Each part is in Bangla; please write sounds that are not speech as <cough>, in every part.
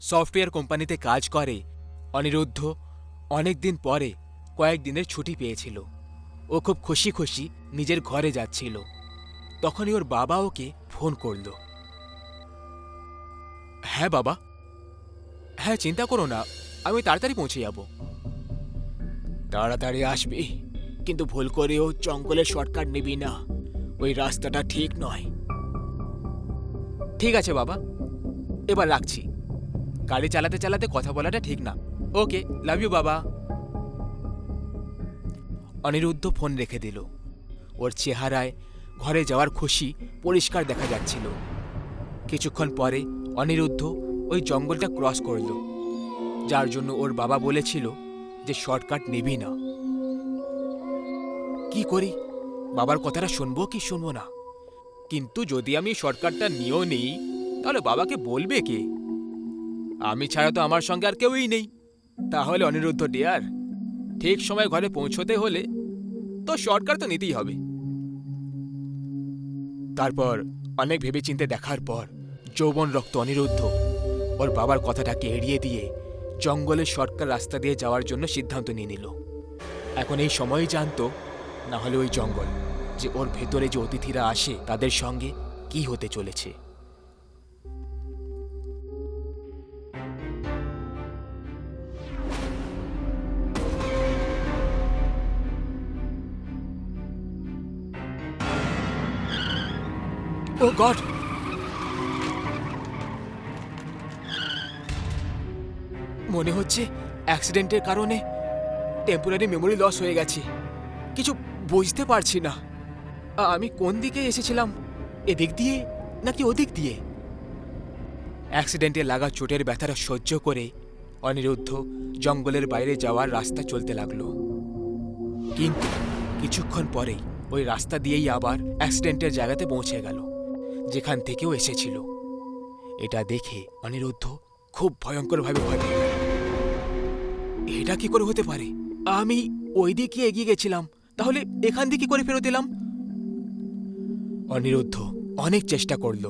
সফটওয়্যার কোম্পানিতে কাজ করে। অনিরুদ্ধ অনেক দিন পরে কয়েকদিনের ছুটি পেয়েছিল। ও খুব খুশি খুশি নিজের ঘরে যাচ্ছিল। তখনই ওর বাবা ওকে ফোন করল। হ্যাঁ বাবা। হ্যাঁ চিন্তা করো না, আমি তাড়াতাড়ি পৌঁছে যাব। তাড়াতাড়ি আসবি, কিন্তু ভুল করেও জঙ্গলের শর্টকাট নিবি না। ওই রাস্তাটা ঠিক নয়। ঠিক আছে, বাবা। এবার রাখছি। গাড়ি চালাতে চালাতে কথা বলাটা ঠিক না। ওকে লাভ ইউ বাবা। অনিরুদ্ধ ফোন রেখে দিল। ওর চেহারায় ঘরে যাওয়ার খুশি পরিষ্কার দেখা যাচ্ছিল। কিছুক্ষণ পরে অনিরুদ্ধ ওই জঙ্গলটা ক্রস করল। যার জন্য ওর বাবা বলেছিল যে শর্টকাট নেবি না। কি করি? বাবার কথাটা শুনব কি শুনব না? কিন্তু যদি আমি শর্টকাটটা নিয়েও নেই, তাহলে বাবাকে বলবে কে? আমি ছাড়া তো আমার সঙ্গে আর কেউই নেই। তাহলে অনিরুদ্ধ ডিয়ার ঠিক সময় ঘরে পৌঁছতে হলে তো শর্টকাট তো নিতেই হবে। তারপর অনেক ভেবেচিন্তে দেখার পর যৌবন রক্ত অনিরুদ্ধ, ওর বাবার কথাটাকে এড়িয়ে দিয়ে জঙ্গলের শর্টকাট রাস্তা দিয়ে যাওয়ার জন্য সিদ্ধান্ত নিয়ে নিল। এখন এই সময়ই জানতো, না হলে ওই জঙ্গল, যে ওর ভেতরে যে অতিথিরা আসে তাদের সঙ্গে কি হতে চলেছে। ও গড মনে হচ্ছে অ্যাক্সিডেন্টের কারণে টেম্পোরারি মেমোরি লস হয়ে গেছে। কিছু বুঝতে পারছি না। আমি কোন দিকে এসেছিলাম? এদিক দিয়ে নাকি ওদিক দিয়ে? অ্যাক্সিডেন্টে লাগা চোটের ব্যথাটা সহ্য করে অনিরুদ্ধ জঙ্গলের বাইরে যাওয়ার রাস্তা চলতে লাগল। কিন্তু কিছুক্ষণ পরেই ওই রাস্তা দিয়েই আবার অ্যাক্সিডেন্টের জায়গাতে পৌঁছে গেল। যেখান থেকেও এসেছিল। এটা দেখে অনিরুদ্ধ খুব ভয়ঙ্করভাবে ভয় পেয়ে এটা কি করে হতে পারে? আমি ওই দিকে এগিয়ে গেছিলাম, তাহলে এখান দিয়ে কি করে ফেরত এলাম? অনিরুদ্ধ অনেক চেষ্টা করল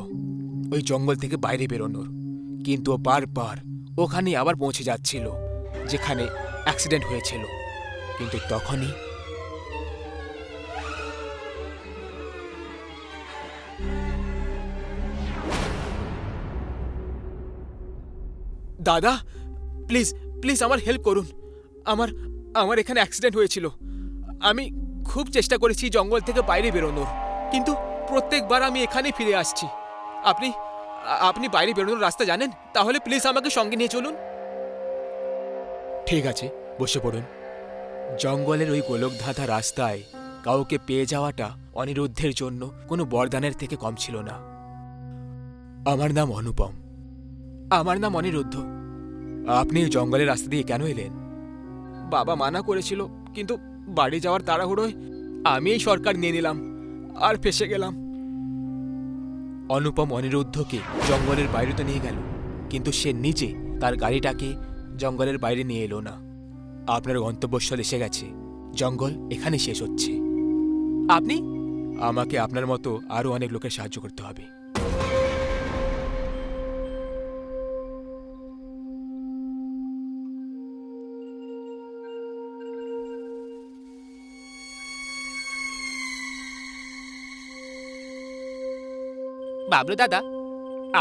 ওই জঙ্গল থেকে বাইরে বেরোনোর, কিন্তু বারবার ওখানে আবার পৌঁছে যাচ্ছিল, যেখানে অ্যাক্সিডেন্ট হয়েছিল। কিন্তু তখনই দাদা প্লিজ প্লিজ আমার হেল্প করুন। আমার আমার এখানে অ্যাক্সিডেন্ট হয়েছিল। আমি খুব চেষ্টা করেছি জঙ্গল থেকে বাইরে বেরোনোর, কিন্তু প্রত্যেকবার আমি এখানেই ফিরে আসছি। আপনি আপনি বাইরে বেরোনোর রাস্তা জানেন? তাহলে প্লিজ আমাকে সঙ্গে নিয়ে চলুন। ঠিক আছে, বসে পড়ুন। জঙ্গলের ওই গোলকধাঁধা রাস্তায় কাউকে পেয়ে যাওয়াটা অনিরুদ্ধের জন্য কোনো বরদানের থেকে কম ছিল না। আমার নাম অনুপম। আমার নাম অনিরুদ্ধ। আপনি জঙ্গলের রাস্তা দিয়ে কেন এলেন? বাবা মানা করেছিল, কিন্তু বাড়ি যাওয়ার তাড়াহুড়োয় আমি এই সরকার নিয়ে নিলাম, আর ফেসে গেলাম। অনুপম অনিরুদ্ধকে জঙ্গলের বাইরে তো নিয়ে গেল, কিন্তু সে নিজে তার গাড়িটাকে জঙ্গলের বাইরে নিয়ে এলো না। আপনার গন্তব্যস্থল এসে গেছে। জঙ্গল এখানে শেষ হচ্ছে। আপনি? আমাকে আপনার মতো আরও অনেক লোকের সাহায্য করতে হবে। বাবলু দাদা,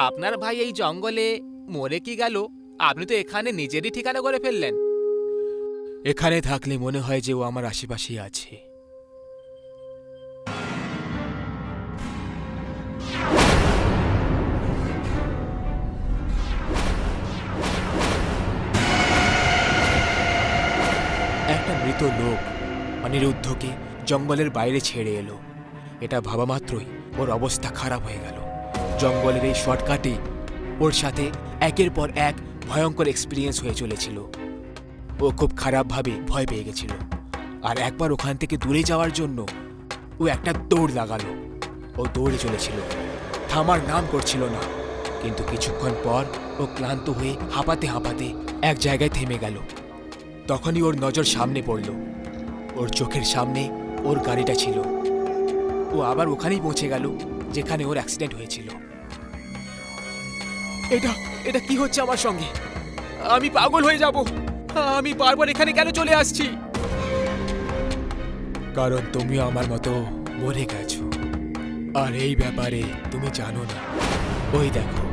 আপনার ভাই এই জঙ্গলে মরে কি গেল? আপনি তো এখানে নিজেরই ঠিকানা করে ফেললেন। এখানে থাকলে মনে হয় যে ও আমার আশেপাশেই আছে। একটা মৃত লোক, অনিরুদ্ধকে জঙ্গলের বাইরে ছেড়ে এলো। এটা ভাবা মাত্রই ওর অবস্থা খারাপ হয়ে গেল। জঙ্গলের এই শর্টকাটে ওর সাথে একের পর এক ভয়ঙ্কর এক্সপিরিয়েন্স হয়ে চলেছিল। ও খুব খারাপভাবে ভয় পেয়ে গেছিল। আর একবার ওখান থেকে দূরে যাওয়ার জন্য ও একটা দৌড় লাগালো। ও দৌড়ে চলেছিল। থামার নাম করছিল না। কিন্তু কিছুক্ষণ পর ও ক্লান্ত হয়ে হাঁপাতে হাঁপাতে এক জায়গায় থেমে গেল। তখনই ওর নজর সামনে পড়ল। ওর চোখের সামনে ওর গাড়িটা ছিল। ও আবার ওখানেই পৌঁছে গেল, যেখানে ওর অ্যাক্সিডেন্ট হয়েছিল। এটা এটা কি হচ্ছে আমার সঙ্গে? আমি পাগল হয়ে যাব। আমি বারবার এখানে কেন চলে আসছি? কারণ তুমি আমার মতো মরে গেছো। আর এই ব্যাপারে তুমি জানো না। ওই দেখো।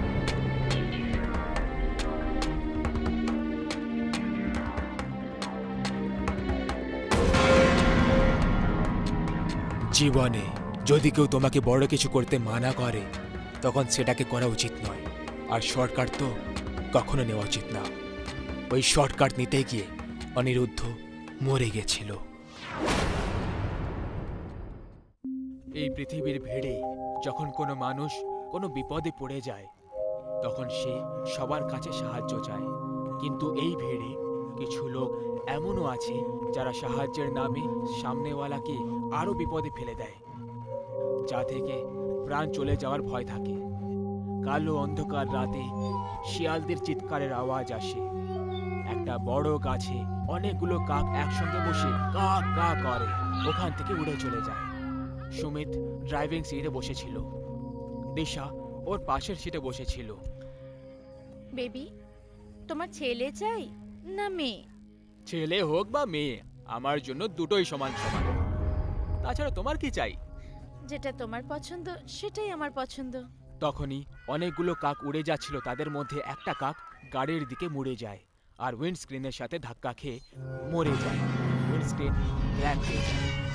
জীবনে যদি কেউ তোমাকে বড় কিছু করতে মানা করে, তখন সেটাকে করা উচিত নয়। আর শর্টকাট তো কখনো নেওয়া উচিত না। ওই শর্টকাট নিতে গিয়ে অনিরুদ্ধ মরে গেছিল। এই পৃথিবীর ভিড়ে যখন কোনো মানুষ কোনো বিপদে পড়ে যায়, তখন সে সবার কাছে সাহায্য চায়। কিন্তু এই ভিড়ে কিছু লোক এমনও আছে যারা সাহায্যের নামে সামনেওয়ালাকে আরও বিপদে ফেলে দেয়, যা থেকে প্রাণ চলে যাওয়ার ভয় থাকে। কালো অন্ধকার রাতে শিয়ালদের চিৎকারের আওয়াজ আসে। একটা বড় গাছে অনেকগুলো কাক একসঙ্গে বসে কা কা করে ওখান থেকে উড়ে চলে যায়। সুমিত ড্রাইভিং সিটে বসেছিল। দিশা ওর পাশের সিটে বসেছিল। বেবি তোমার ছেলে চাই না মেয়ে? ছেলে হোক বা মেয়ে আমার জন্য দুটোই সমান সমান। তাছাড়া তোমার কি চাই? যেটা তোমার পছন্দ সেটাই আমার পছন্দ। তখনই অনেকগুলো কাক উড়ে যাচ্ছিল, তাদের মধ্যে একটা কাক গাড়ির দিকে মুড়ে যায় আর উইন্ডস্ক্রিনের সাথে ধাক্কা খেয়ে মরে যায়। উইন্ডস্ক্রিন ব্ল্যাক হয়ে যায়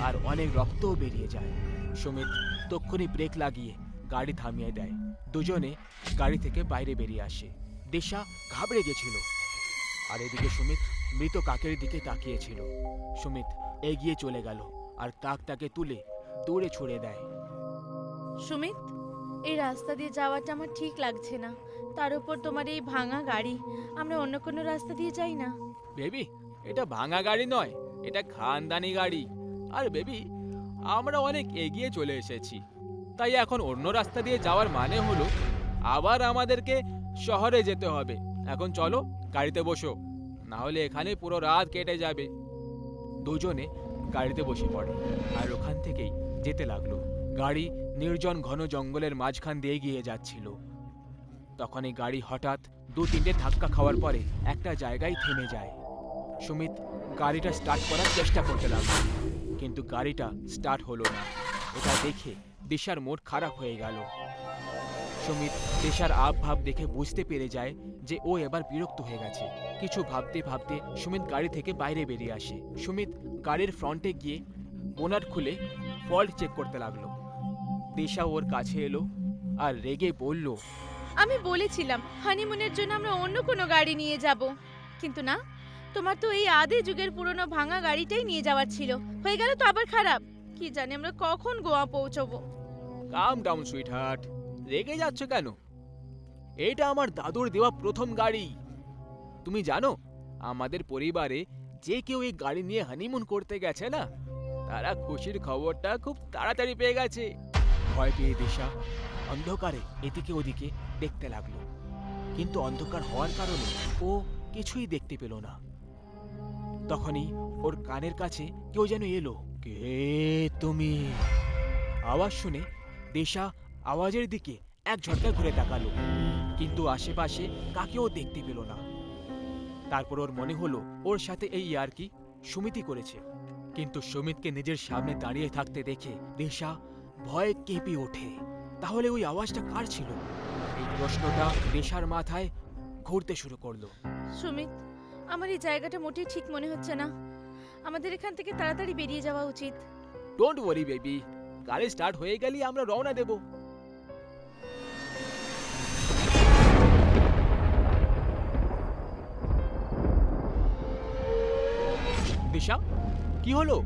আর অনেক রক্তও বেরিয়ে যায়। সুমিত তক্ষুনি ব্রেক লাগিয়ে গাড়ি থামিয়ে দেয়। দুজনে গাড়ি থেকে বাইরে বেরিয়ে আসে। দিশা ঘাবড়ে গেছিল। আর এদিকে সুমিত মৃত কাকের দিকে তাকিয়েছিল। সুমিত এগিয়ে চলে গেল আর কাকটাকে তুলে দূরে ছুড়ে দেয়। সুমিত? এই রাস্তা দিয়ে যাওয়াটা আমার ঠিক লাগছে না। তার উপর তোমার এই ভাঙা গাড়ি, আমরা অন্য কোনো রাস্তা দিয়ে যাই না। বেবি, এটা ভাঙা গাড়ি নয়, এটা খানদানি গাড়ি। আর বেবি, আমরা অনেক এগিয়ে চলে এসেছি। তাই এখন অন্য রাস্তা দিয়ে যাওয়ার মানে হলো, আবার আমাদেরকে শহরে যেতে হবে। এখন চলো, গাড়িতে বসো না হলে এখানে পুরো রাত কেটে যাবে। দুজনে গাড়িতে বসে পড়ে, আর ওখান থেকেই যেতে লাগল। গাড়ি নির্জন ঘন জঙ্গলের মাঝখান দিয়ে গিয়ে যাচ্ছিল। তখন এই গাড়ি হঠাৎ দু তিনটে ধাক্কা খাওয়ার পরে একটা জায়গায় থেমে যায়। সুমিত, গাড়িটা স্টার্ট করার চেষ্টা করতে লাগল, কিন্তু গাড়িটা স্টার্ট হলো না। এটা দেখে দিশার মোড খারাপ হয়ে গেল। সুমিত, দিশার ভাব দেখে বুঝতে পেরে যায় যে ও এবার বিরক্ত হয়ে গেছে। কিছু ভাবতে ভাবতে সুমিত গাড়ি থেকে বাইরে বেরিয়ে আসে। সুমিত গাড়ির ফ্রন্টে গিয়ে বোনাট খুলে ফল্ট চেক করতে লাগল। দিশা ওর কাছে এলো আর রেগে বলল আমি বলেছিলাম হানিমুনের জন্য আমরা অন্য কোনো গাড়ি নিয়ে যাব। কিন্তু না তোমার তো এই আদি যুগের পুরনো ভাঙা গাড়িটাই নিয়ে যাওয়ার ছিল। হয়ে গেল তো আবার খারাপ। কি জানি আমরা কখন গোয়া পৌঁছবো। কাম ডাউন সুইটহার্ট রেগে যাচ্ছ কেন? এটা আমার দাদুর দেওয়া প্রথম গাড়ি। তুমি জানো আমাদের পরিবারে যে কেউ এই গাড়ি নিয়ে হানিমুন করতে গেছে না তারা খুশির খবরটা খুব তাড়াতাড়ি পেয়ে গেছে। ভয় পেয়ে দিশা অন্ধকারে এদিকে ওদিকে দেখতে লাগল। কিন্তু অন্ধকার হওয়ার কারণে ও কিছুই দেখতে পেল না। তখনই ওর কানের কাছে কেউ যেন এলো। কে তুমি? আওয়াজ শুনে দেশা আওয়াজের দিকে এক ঝটকা ঘুরে তাকালো। কিন্তু আশেপাশে কাকেও দেখতে পেল না। তারপর ওর মনে হলো ওর সাথে এই ইয়ারকি সুমিতি করেছে। কিন্তু সুমিতকে নিজের সামনে দাঁড়িয়ে থাকতে দেখে দেশা ভয়ে কেঁপে ওঠে। তাহলে ওই আওয়াজটা কার ছিল? এই প্রশ্নটা দেশার মাথায় ঘুরতে শুরু করল। সুমিত আমার এই জায়গাটা মোটেই ঠিক মনে হচ্ছে না। আমাদের এখান থেকে তাড়াতাড়ি বেরিয়ে যাওয়া উচিত। ডোন্ট ওয়ারি বেবি গাড়ি স্টার্ট হয়ে গেলেই আমরা রওনা দেব। দিশা কি হলো?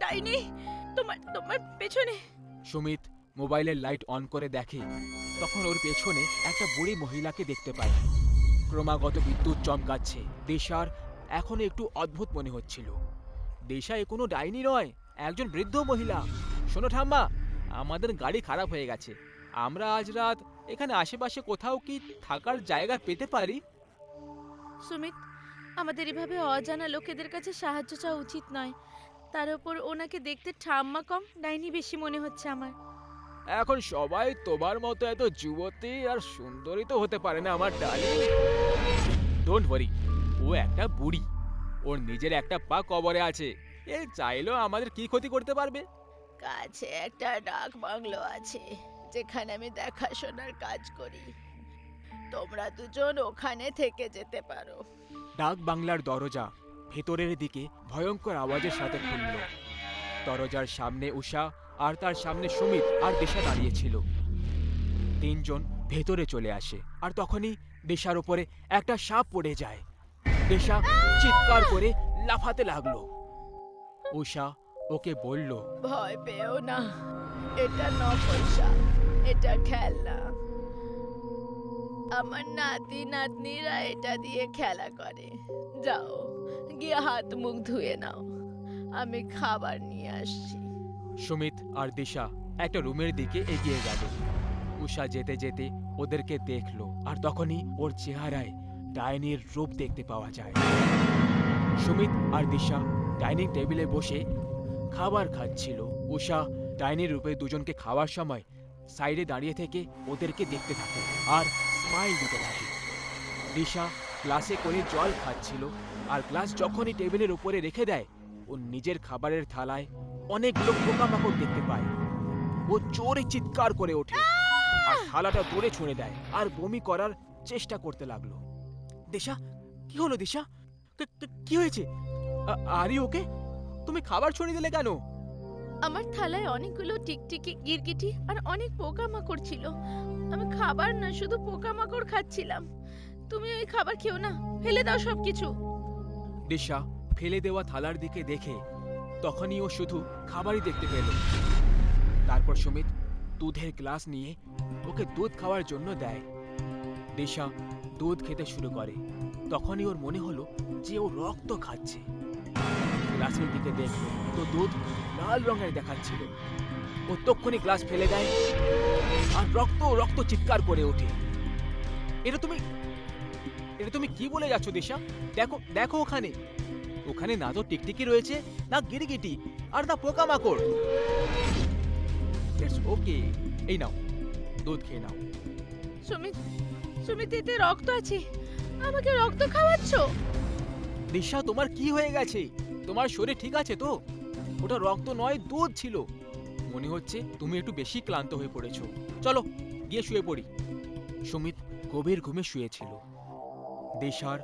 ডাইনি তোমার তোমার পেছনে। সুমিত মোবাইলের লাইট অন করে দেখে। তখন ওর পেছনে একটা বুড়ি মহিলাকে দেখতে পায়। ক্রমাগত বিদ্যুৎ চমকাচ্ছে। দেশার এখন একটু অদ্ভুত মনে হচ্ছিল। দেশা এ কোনো ডাইনি নয় একজন বৃদ্ধ মহিলা। শোনো ঠাম্মা আমাদের গাড়ি খারাপ হয়ে গেছে। আমরা আজ রাত এখানে আশেপাশে কোথাও কি থাকার জায়গা পেতে পারি? সুমিত আমাদের এভাবে অজানা লোকেদের কাছে সাহায্য চাওয়া উচিত নয়। তার উপর ওনাকে দেখতে ঠাম্মা কম ডাইনি বেশি মনে হচ্ছে আমার। এখন সবাই তোমার মতো এত যুবতী আর সুন্দরী তো হতে পারে না আমার ডালি ডোন্ট ওয়ারি ও একটা বুড়ি। ওর নিজের একটা পা কবরে আছে। এ চাইলেও আমাদের কি ক্ষতি করতে পারবে? কাছে একটা ডাক বাংলো আছে যেখানে আমি দেখাশোনার কাজ করি। তোমরা দুজন ওখানে থেকে যেতে পারো। ডাক বাংলার দরজা। ভেতরের দিকে ভয়ঙ্কর আওয়াজের সাথে খুলল। দরজার সামনে উষা আর তার সামনে সুমিত আর দেশা দাঁড়িয়েছিল তিনজন ভেতরে চলে আসে আর তখনই দিশার ওপরে একটা সাপ পড়ে যায়। দিশা চিৎকার করে লাফাতে লাগল। উষা ওকে বলল, ভয় পেও না, এটা নকল এটা খেলনা। আমার নাতি নাতনিরা এটা দিয়ে খেলা করে। যাও গিয়ে হাত মুখ ধুয়ে নাও। আমি খাবার নিয়ে আসছি। সুমিত আর দিশা একটা রুমের দিকে এগিয়ে গেল। উষা যেতে যেতে ওদেরকে দেখল আর তখনই ওর চেহারায় ডাইনির রূপ দেখতে পাওয়া যায়। সুমিত আর দিশা ডাইনিং টেবিলে বসে খাবার খাচ্ছিল। উষা ডাইনির রূপে দুজনকে খাওয়ার সময় সাইডে দাঁড়িয়ে থেকে ওদেরকে দেখতে থাকে আর স্মাইল দিতে থাকে। দিশা গ্লাসে করে জল খাচ্ছিল। আর গ্লাস যখনই টেবিলের উপরে রেখে দেয়, ও নিজের খাবারের থালায় অনেকগুলো পোকামাকড় দেখতে পায়। ও জোরে চিৎকার করে ওঠে আর থালাটা দূরে ছুঁড়ে দেয় আর বমি করার চেষ্টা করতে লাগল। দিশা, কি হলো দিশা? কি- হয়েছে? আ- আরে ওকে? তুমি খাবার ছড়িয়ে দিলে কেন? আমার থালায় অনেকগুলো টিকটিকি, গিরগিটি আর অনেক পোকামাকড় ছিল। আমি খাবার না, শুধু পোকামাকড় খাচ্ছিলাম। তুমি ওই খাবার খেও না, ফেলে দাও সবকিছু। দিশা ফেলে দেওয়া থালার দিকে দেখে তখনই ও শুধু খাবারই দেখতে পেল। তারপর সুমিত দুধের গ্লাস নিয়ে ওকে দুধ খাওয়ার জন্য দেয়। দিশা দুধ খেতে শুরু করে। তখনই ওর মনে হলো যে ও রক্ত খাচ্ছে। গ্লাসের দিকে দেখল তো দুধ লাল রঙের দেখাচ্ছিল। ও তক্ষুনি গ্লাস ফেলে দেয় আর রক্ত রক্ত চিৎকার করে ওঠে। এটা তুমি এটা তুমি কি বলে যাচ্ছ দিশা? দেখো দেখো ওখানে। ওখানে না তো টিকটিকি রয়েছে না গিরগিটি আর না পোকামাকড়। ইটস ওকে এই নাও দুধ খেয়ে নাও। সুমিত সুমিত এতে রক্ত আছে। আমাকে রক্ত খাওয়াচ্ছ? দিশা তোমার কি হয়ে গেছে? তোমার শরীর ঠিক আছে তো? ওটা রক্ত নয় দুধ ছিল। মনে হচ্ছে তুমি একটু বেশি ক্লান্ত হয়ে পড়েছো। চলো গিয়ে শুয়ে পড়ি। সুমিত গভীর ঘুমে শুয়েছিল। দিশার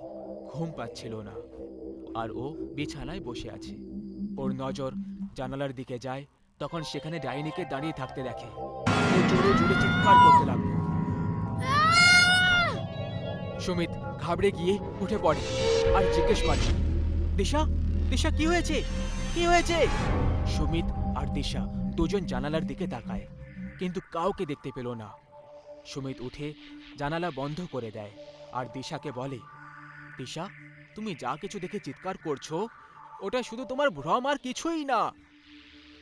ঘুম পাচ্ছিল না আর ও বিছানায় বসে আছে। ওর নজর জানালার দিকে যায়, তখন সেখানে ডাইনিকে দাঁড়িয়ে থাকতে দেখে। জোরে জোরে চিৎকার করতে লাগল। সুমিত ঘাবড়ে গিয়ে উঠে পড়ে আর জিজ্ঞেস করে, দিশা দিশা, কি হয়েছে? কি হয়েছে? সুমিত আর দিশা দুজন জানালার দিকে তাকায়, কিন্তু কাউকে দেখতে পেল না। সুমিত উঠে জানালা বন্ধ করে দেয়। আর দিশাকে বলে দিশা তুমি যা কিছু দেখে চিৎকার করছ ওটা শুধু তোমার ভ্রম আর কিছুই না।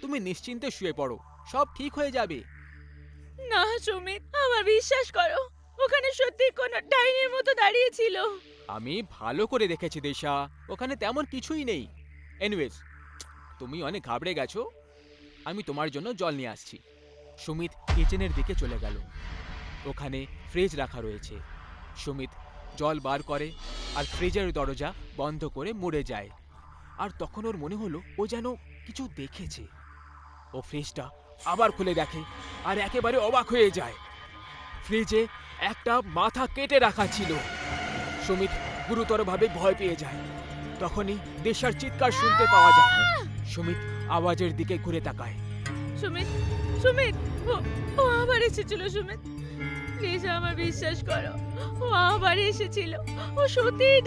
তুমি নিশ্চিন্তে শুয়ে পড়ো সব ঠিক হয়ে যাবে। না সুমিত আমার বিশ্বাস করো ওখানে সত্যি কোনো ডাইনির মতো দাঁড়িয়ে ছিল। আমি ভালো করে দেখেছি দিশা ওখানে তেমন কিছুই নেই। এনিওয়েজ তুমি অনেক ঘাবড়ে গেছো আমি তোমার জন্য জল নিয়ে আসছি। সুমিত কিচেনের দিকে চলে গেল। ওখানে ফ্রিজ রাখা রয়েছে। সুমিত জল বার করে আর ফ্রিজের দরজা বন্ধ করে মুড়ে যায়। আর তখন ওর মনে হলো ও যেন কিছু দেখেছে। ও ফ্রিজটা আবার খুলে দেখে আর একেবারে অবাক হয়ে যায়। ফ্রিজে একটা মাথা কেটে রাখা ছিল। সুমিত গুরুতরভাবে ভয় পেয়ে যায়। তখনই দেশার চিৎকার শুনতে পাওয়া যায়। সুমিত আওয়াজের দিকে ঘুরে তাকায়। সুমিত সুমিত, ও ও আবার এসেছিল সুমিত। প্লিজ আমার বিশ্বাস করো, ও আবার এসেছিল। ও সত্যিই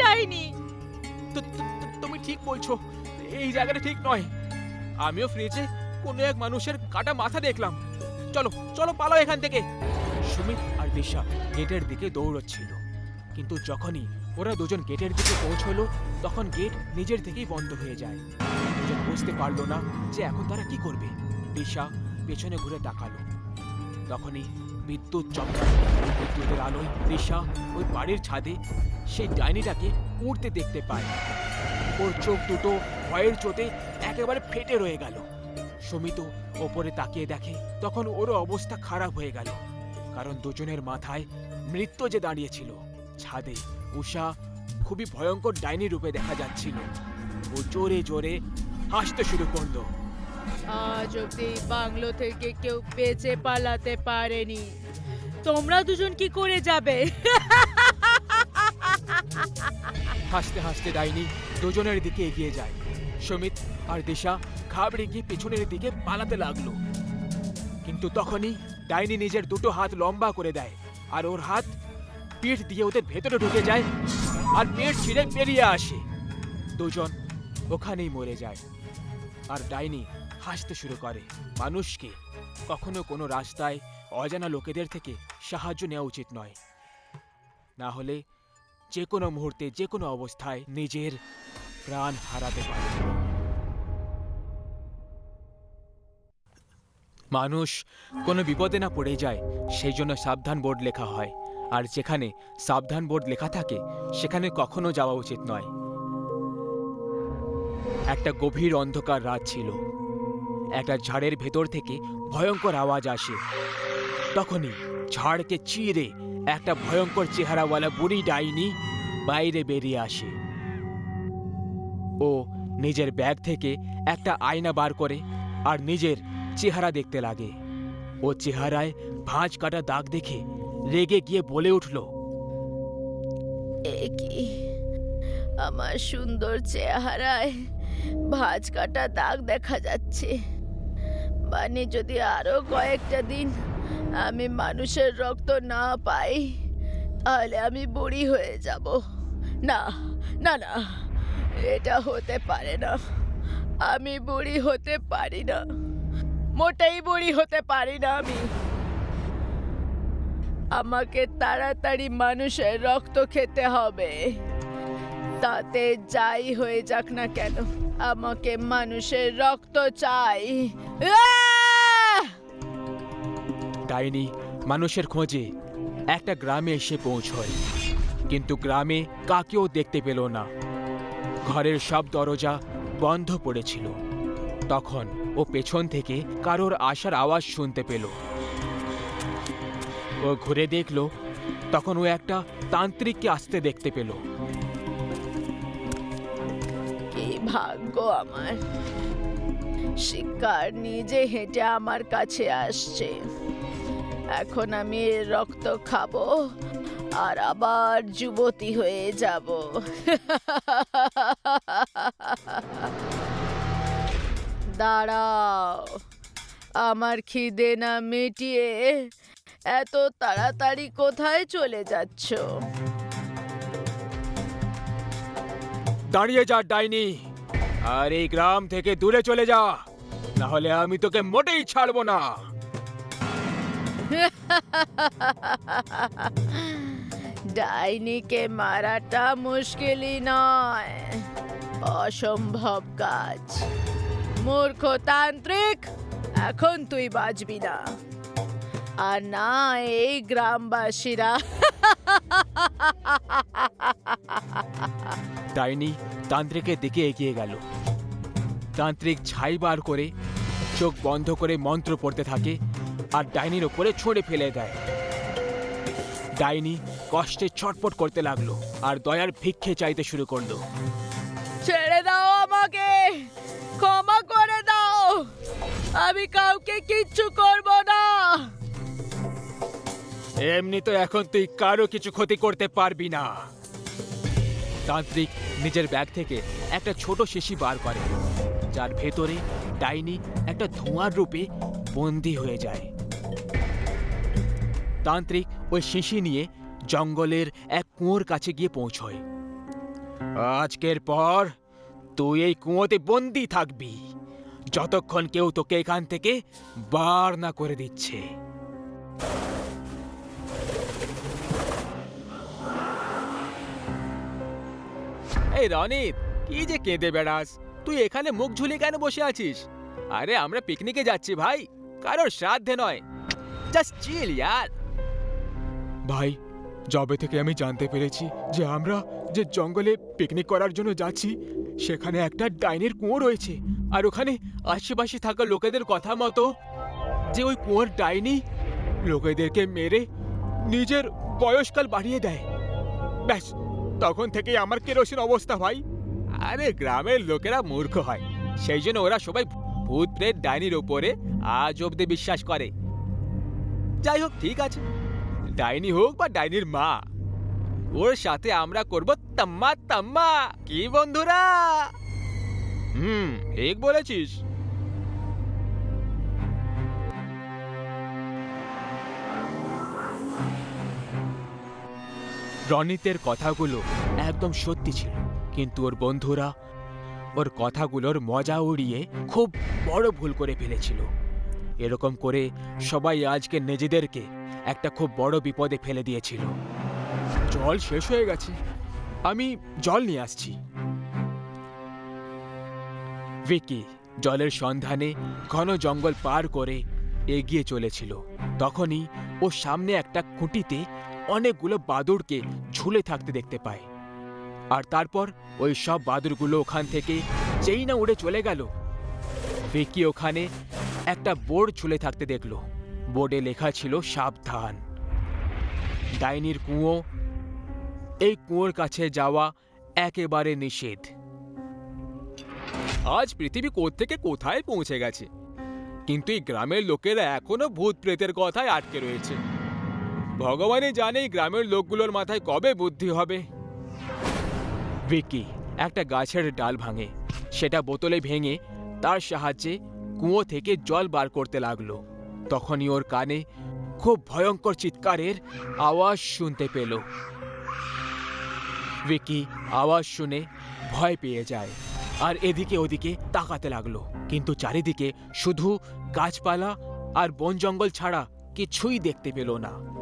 তুমি ঠিক বলছো, এই জায়গাটা ঠিক নয়। আমিও ফ্রিজে কোনো এক মানুষের কাটা মাথা দেখলাম। চলো চলো এখান থেকে। সুমিত আর দিশা গেটের দিকে দৌড়চ্ছিল। কিন্তু যখনই ওরা দুজন গেটের দিকে পৌঁছলো, তখন গেট নিজের থেকেই বন্ধ হয়ে যায়। দুজন বুঝতে পারল না যে এখন তারা কি করবে। দিশা পেছনে ঘুরে তাকালো। তখনই বিদ্যুৎ চমকালো বিদ্যুতের আলোয় দিশা ওই বাড়ির ছাদে সেই ডাইনিটাকে উড়তে দেখতে পায়। ওর চোখ দুটো ভয়ের চোটে একেবারে ফেটে রয়ে গেল। সমিত ওপরে তাকিয়ে দেখে তখন ওরও অবস্থা খারাপ হয়ে গেল। কারণ দুজনের মাথায় মৃত্যু যে দাঁড়িয়েছিল। ছাদে উষা খুবই ভয়ঙ্কর ডাইনি রূপে দেখা যাচ্ছিল। ও জোরে জোরে হাসতে শুরু করল। আজ অব্দি বাংলো থেকে কেউ বেঁচে পালাতে পারেনি। তোমরা দুজন কি করে যাবে? হাসতে হাসতে ডাইনি দুজনের দিকে এগিয়ে যায়। সমিত আর দিশা ঘাবড়ে গিয়ে পেছনের দিকে পালাতে লাগল। কিন্তু তখনই ডাইনি নিজের দুটো হাত লম্বা করে দেয় আর ওর হাত পিঠ দিয়ে ওদের ভেতরে ঢুকে যায় আর পেট ছিঁড়ে বেরিয়ে আসে। দুজন ওখানেই মরে যায়। আর ডাইনি হাসতে শুরু করে। মানুষকে কখনো কোনো রাস্তায় অজানা লোকেদের থেকে সাহায্য নেওয়া উচিত নয়। না হলে যে কোনো মুহূর্তে, যে কোনো অবস্থায় নিজের প্রাণ হারাতে পারে। মানুষ কোনো বিপদে না পড়ে যায় সেই জন্য সাবধান বোর্ড লেখা হয়। আর যেখানে সাবধান বোর্ড লেখা থাকে, সেখানে কখনো যাওয়া উচিত নয়। একটা গভীর অন্ধকার রাত ছিল। একটা ঝাড়ের ভেতর থেকে ভয়ঙ্কর আওয়াজ আসে। তখনই ঝাড়কে চিরে একটা ভয়ঙ্কর চেহারাওয়ালা বুড়ি ডাইনি বাইরে বেরিয়ে আসে। ও নিজের ব্যাগ থেকে একটা আয়না বার করে আর নিজের চেহারা দেখতে লাগে। ও চেহারায় ভাঁজ কাটা দাগ দেখে রেগে গিয়ে বলে উঠল আমার সুন্দর চেহারায় ভাঁজ কাটা দাগ দেখা যাচ্ছে। মানে যদি আরও কয়েকটা দিন আমি মানুষের রক্ত না পাই, তাহলে আমি বুড়ি হয়ে যাব। না না না, এটা হতে পারে না। আমি বুড়ি হতে পারি না। মোটেই বুড়ি হতে পারি না আমি। আমাকে তাড়াতাড়ি মানুষের রক্ত খেতে হবে। তাতে যাই হয়ে যাক না কেন, আমাকে মানুষের রক্ত চাই! ডাইনি, মানুষের খোঁজে একটা গ্রামে এসে পৌঁছয়, কিন্তু গ্রামে কাকেও দেখতে পেল না। ঘরের সব দরজা বন্ধ পড়েছিল। তখন ও পেছন থেকে কারোর আসার আওয়াজ শুনতে পেল। ও ঘুরে দেখল, তখন ও একটা তান্ত্রিককে আসতে দেখতে পেল। ভাগ্য আমার। শিকার নিজে হেঁটে আমার কাছে আসছে। এখন আমি রক্ত খাব আর আবার যুবতী হয়ে যাব। দাঁড়াও, আমার খিদে না মিটিয়ে এত তাড়াতাড়ি কোথায় চলে যাচ্ছ? দাঁড়িয়ে যা, ডাইনি। আর এই গ্রাম থেকে দূরে চলে যা। না হলে আমি তোকে মোটেই ছাড়বো না। <laughs> ডাইনিকে মারাটা মুশকিলই নয়। অসম্ভব কাজ। মূর্খ তান্ত্রিক এখন তুই বাঁচবি না। আর না এই গ্রামবাসীরা। ডাইনি তান্ত্রিকের দিকে এগিয়ে গেল। তান্ত্রিক ছাই বার করে চোখ বন্ধ করে মন্ত্র পড়তে থাকে আর ডাইনির ওপরে ছড়ে ফেলে দেয়। ডাইনি কষ্টে ছটপট করতে লাগল আর দয়ার ভিক্ষে চাইতে শুরু করল। ছেড়ে দাও আমাকে! ক্ষমা করে দাও! আমি কাউকে কিচ্ছু করব না! এমনি তো এখন তুই কারও কিছু ক্ষতি করতে পারবি না। তান্ত্রিক নিজের ব্যাগ থেকে একটা ছোট শিশি বার করে। যার ভেতরে ডাইনি একটা ধোঁয়ার রূপে বন্দি হয়ে যায়। তান্ত্রিক ওই শিশি নিয়ে জঙ্গলের এক কুয়োর কাছে গিয়ে পৌঁছয়। আজকের পর তুই এই কুঁয়োতে বন্দি থাকবি। যতক্ষণ কেউ তোকে এখান থেকে বার না করে দিচ্ছে। এই রনিত, কি যে কেঁদে বেড়াস? তুই এখানে মুখ ঝুলিয়ে কেন বসে আছিস? আরে, আমরা পিকনিকে যাচ্ছি ভাই। কারোর শ্রাদ্ধে নয়। জাস্ট চিল ইয়ার ভাই, যবে থেকে আমি জানতে পেরেছি যে আমরা যে জঙ্গলে পিকনিক করার জন্য যাচ্ছি, সেখানে একটা ডাইনির কুয়ো রয়েছে। আর ওখানে আশেপাশে থাকা লোকেদের কথা মতো যে ওই কুয়োর ডাইনি লোকেদেরকে মেরে নিজের বয়সকাল বাড়িয়ে দেয়। ব্যাস তখন থেকেই আমার কেরোসিন অবস্থা ভাই। আরে, গ্রামের লোকেরা মূর্খ হয়। সেই জন্য ওরা সবাই ভূত প্রেত ডাইনির ওপরে আজ অব্দি বিশ্বাস করে। যাই হোক, ঠিক আছে। ডাইনি হোক বা ডাইনির মা, ওর সাথে আমরা করব তাম্মা তাম্মা। কি বন্ধুরা? হুম, ঠিক বলেছিস। রনিতের কথাগুলো একদম সত্যি ছিল, কিন্তু ওর বন্ধুরা ওর কথাগুলোর মজা উড়িয়ে খুব বড় ভুল করে ফেলেছিল। এরকম করে সবাই আজকে নিজেদেরকে একটা খুব বড় বিপদে ফেলে দিয়েছিল। জল শেষ হয়ে গেছে। আমি জল নিয়ে আসছি। ভিকি জলের সন্ধানে ঘন জঙ্গল পার করে এগিয়ে চলেছিল। তখনই ও সামনে একটা খুঁটিতে অনেকগুলো বাদুড়কে ঝুলে থাকতে দেখতে পায়। আর তারপর ওই সব বাদুড়গুলো ওখান থেকে যেই না উড়ে চলে গেল। ভিকি ওখানে একটা বোর্ড ঝুলে থাকতে দেখল। বোর্ডে লেখা ছিল, সাবধান। ডাইনির কুঁয়ো, এই কুয়োর কাছে যাওয়া একেবারে নিষেধ। আজ পৃথিবী থেকে কোথায় পৌঁছে গেছে? কিন্তু এই গ্রামের লোকেরা এখনও ভূত প্রেতের কথায় আটকে রয়েছে। ভগবানই জানে এই গ্রামের লোকগুলোর মাথায় কবে বুদ্ধি হবে। ভিকি, একটা গাছের ডাল ভাঙে। সেটা বোতলে ভেঙে তার সাহায্যে কুয়ো থেকে জল বার করতে লাগল। তখনই ওর কানে খুব ভয়ঙ্কর চিৎকারের আওয়াজ শুনতে পেল। ভিকি আওয়াজ শুনে ভয় পেয়ে যায় আর এদিকে ওদিকে তাকাতে লাগল। কিন্তু চারিদিকে শুধু গাছপালা আর বন জঙ্গল ছাড়া কিছুই দেখতে পেল না।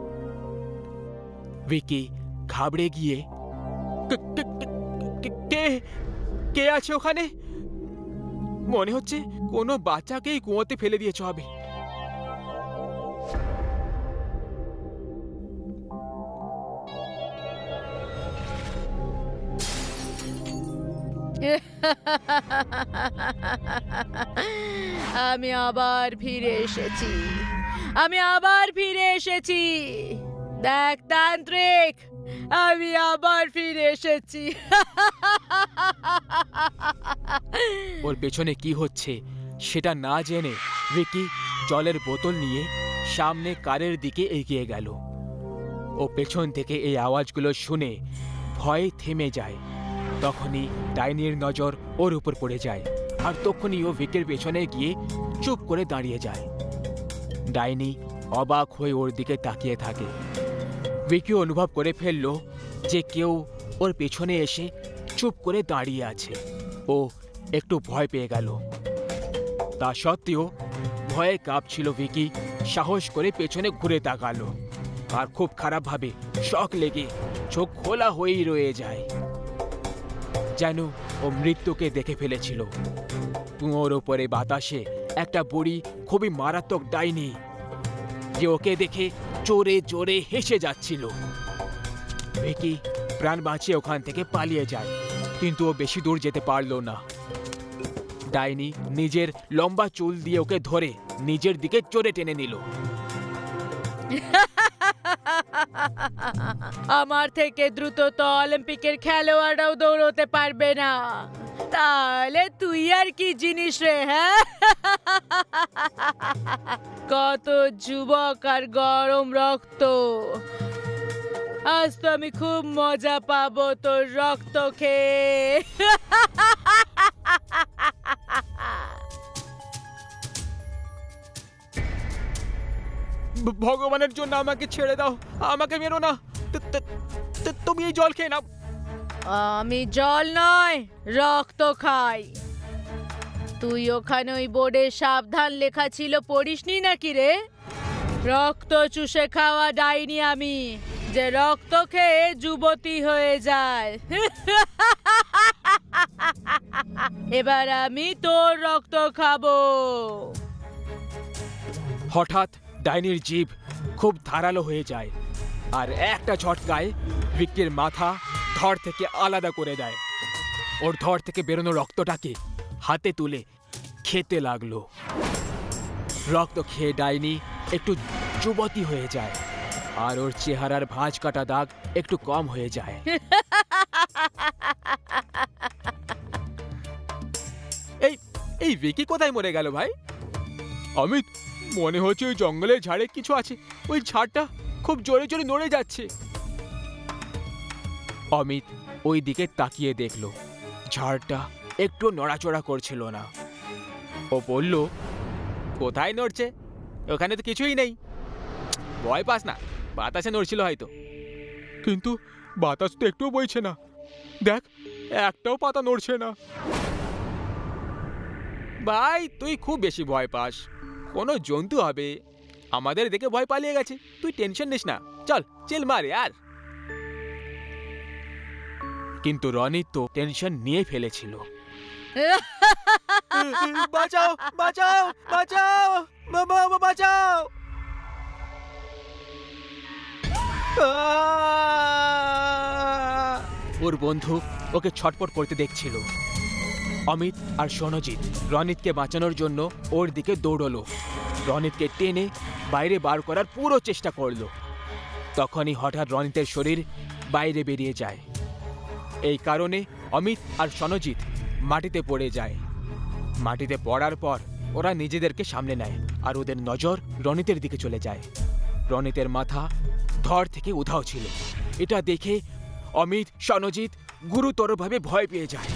ভিকি ঘাবড়ে গিয়ে, "কে- কে- আছে ওখানে? মনে হচ্ছে কোনো বাচ্চাকেই কুয়োতে ফেলে দিয়েছ হবে আমি আবার ফিরে এসেছি। আমি আবার ফিরে এসেছি। দেখ, তান্ত্রিক, আমি আবার ফিরে এসেছি। ওর পেছনে কি হচ্ছে, সেটা না জেনে ভিকি জলের বোতল নিয়ে সামনে কারের দিকে এগিয়ে গেল। ও পেছন থেকে এই আওয়াজগুলো শুনে ভয়ে থেমে যায়। তখনই ডাইনির নজর ওর উপর পড়ে যায়, আর তখনই ও ভিকের পেছনে গিয়ে চুপ করে দাঁড়িয়ে যায়। ডাইনি অবাক হয়ে ওর দিকে তাকিয়ে থাকে। ভিকি অনুভব করে ফেলল যে কেউ ওর পেছনে এসে চুপ করে দাঁড়িয়ে আছে। ও একটু ভয় পেয়ে গেল। তা সত্ত্বেও ভয়ে কাঁপছিল ভিকি, সাহস করে পেছনে ঘুরে তাকালো। আর খুব খারাপভাবে শখ লেগে চোখ খোলা হয়েই রয়ে যায়। যেন ও মৃত্যুকে দেখে ফেলেছিল। কুয়োর ওপরে বাতাসে একটা বুড়ি খুবই মারাত্মক ডাইনি। যে ওকে দেখে চোরে চোরে হেসে যাচ্ছিল। ভিকি প্রাণ বাঁচিয়ে ওখান থেকে পালিয়ে যায়, কিন্তু ও বেশি দূর যেতে পারল না। ডাইনি নিজের লম্বা চুল দিয়ে ওকে ধরে নিজের দিকে চড়ে টেনে নিল। আমার থেকে দ্রুত তো অলিম্পিকের খেলোয়াড়রাও দৌড়তে পারবে না। তাহলে তুই আর কি জিনিস রে হ্যাঁ? <laughs> কত যুবক আর গরম রক্ত। আজ তো আমি খুব মজা পাবো তোর রক্ত খেয়ে। ভগবানের জন্য আমাকে ছেড়ে দাও, আমাকে মেরো না। তুমি এই জল খেয়ে নাও। আমি জল নয়, রক্ত খাই। তুই ওখানে ওই বোর্ডে সাবধান লেখা ছিল পড়িসনি নাকি রে? রক্ত চুষে খাওয়া ডাইনি আমি, যে রক্ত খেয়ে যুবতী হয়ে যায়। এবার আমি তোর রক্ত খাব। হঠাৎ ডাইনির জিভ খুব ধারালো হয়ে যায়, আর একটা ঝটকায় ভিক্কির মাথা ধর থেকে আলাদা করে দেয়। ওর ধর থেকে বেরোনো রক্তটাকে হাতে তুলে খেতে লাগল। রক্ত খেয়ে ডাইনি, একটু যুবতী হয়ে যায় আর ওর চেহারার ভাঁজ কাটা দাগ একটু কম হয়ে যায়। এই এই ভিকি কোথায় মরে গেল ভাই? অমিত, মনে হচ্ছে ওই জঙ্গলের ঝাড়ে কিছু আছে। ওই ঝাড়টা খুব জোরে জোরে নড়ে যাচ্ছে। অমিত ওই দিকে তাকিয়ে দেখল। ঝাড়টা একটু নড়াচড়া করছিল না। ও বলল কোথায় নড়ছে? ওখানে তো কিছুই নেই। ভয় পাস না বাতাসে নড়ছিল হয়তো। কিন্তু বাতাস তো একটুও বইছে না। দেখ একটাও পাতা নড়ছে না। ভাই তুই খুব বেশি ভয় পাস। কোনো জন্তু হবে। আমাদের দেখে ভয় পালিয়ে গেছে। তুই টেনশন নিস না। চল চিল মার আর। কিন্তু রনিত তো টেনশন নিয়ে ফেলেছিল। <laughs> বাঁচাও বাঁচাও বাঁচাও বাবা বাঁচাও। ওর বন্ধু ওকে ছটপট করতে দেখছিল। অমিত আর সনজিৎ রনিতকে বাঁচানোর জন্য ওর দিকে দৌড়লো। রনিতকে টেনে বাইরে বার করার পুরো চেষ্টা করল। তখনই হঠাৎ রনিতের শরীর বাইরে বেরিয়ে যায়। এই কারণে অমিত আর সনজিৎ মাটিতে পড়ে যায়। মাটিতে পড়ার পর ওরা নিজেদেরকে সামনে নেয় আর ওদের নজর রনিতের দিকে চলে যায়। রনিতের মাথা ধর থেকে উধাও ছিল। এটা দেখে অমিত, সনজিৎ গুরুতরভাবে ভয় পেয়ে যায়।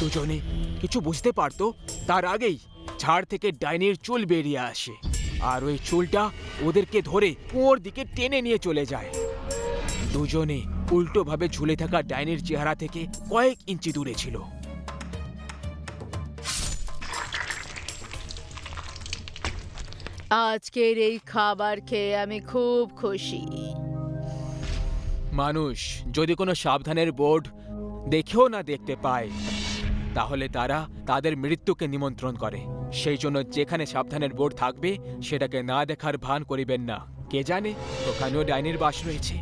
দুজনে কিছু বুঝতে পারতো তার আগেই ঝাড় থেকে ডাইনির চুল বেরিয়ে আসে আর ওই চুলটা ওদেরকে ধরে কুয়োর দিকে টেনে নিয়ে চলে যায়। দুজনে উল্টোভাবে ঝুলে থাকা ডাইনির চেহারা থেকে কয়েক ইঞ্চি দূরে ছিল। আজকের এই খাবার খেয়ে আমি খুব খুশি। মানুষ যদি কোনো সাবধানের বোর্ড দেখেও না দেখতে পায় তাহলে তারা তাদের মৃত্যুকে নিমন্ত্রণ করে। সেই জন্য যেখানে সাবধানের বোর্ড থাকবে সেটাকে না দেখার ভান করিবেন না। কে জানে ওখানেও ডাইনির বাস রয়েছে।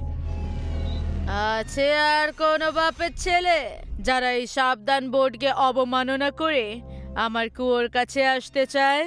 আছে আর কোনো বাপের ছেলে? যারা এই সাবধান বোর্ডকে অবমাননা করে আমার কুয়োর কাছে আসতে চায়?